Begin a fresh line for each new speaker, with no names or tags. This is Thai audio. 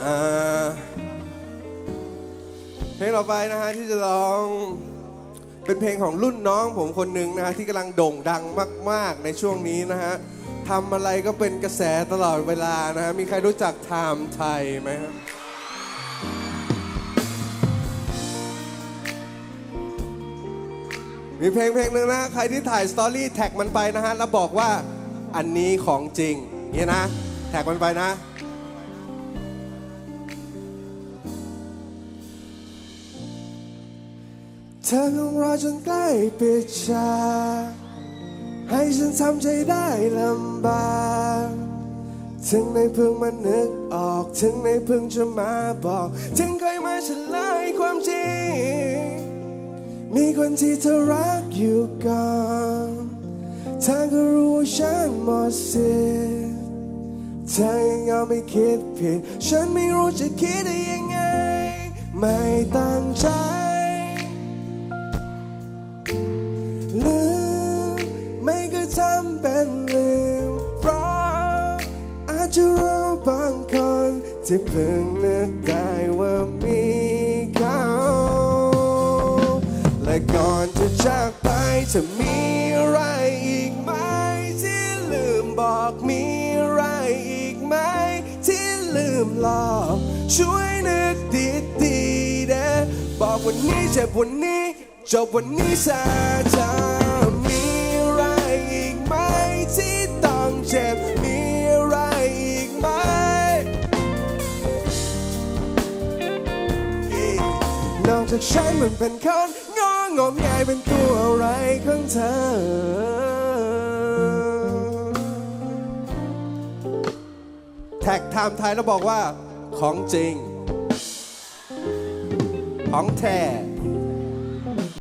เพลงต่อไปนะฮะที่จะร้องเป็นเพลงของรุ่นน้องผมคนหนึ่งนะฮะที่กำลังโด่งดังมาก ๆ ในช่วงนี้นะฮะทำอะไรก็เป็นกระแสตลอดเวลานะฮะมีใครรู้จักไทม์ไทยไหมครับมีเพลงเพลงหนึ่งนะ ใครที่ถ่ายสตอรี่แท็กมันไปนะฮะ แล้วบอกว่าอันนี้ของจริงเนี่ยนะ แท็กมันไปนะ ธอคงรอจนใกล้ปิดฉากให้ฉันทำใจได้ลำบากถึงในเพิ่งมานึกออก ถึงในเพิ่งจะมาบอก ถึงเคยมาเฉลยความจริง มีคนที่เธอรักอยู่ก่อนเธอก็รู้ว่าฉันหมดสิทธิ์เธอยังยอมไม่คิดผิด ฉันไม่รู้จะคิดได้ยังไง ไม่ตั้งใจ เป็นลืมเพราะอาจจะรู้บางคนที่เพิ่งนึกได้ว่ามีเขาและก่อนจะจากไปจะมีอะไรอีกไหม ที่ลืมบอกมีอะไรอีกไหม ที่ลืมหลอกช่วยนึกดีๆเด้อบอกวันนี้เจ็บวันนี้จบวันนี้ซะจ นอกจากฉันมันเป็นคนงองมงายเป็นตัวอะไรของเธอแท็กไทม์ไทยแล้วบอกว่าของจริง ของแท้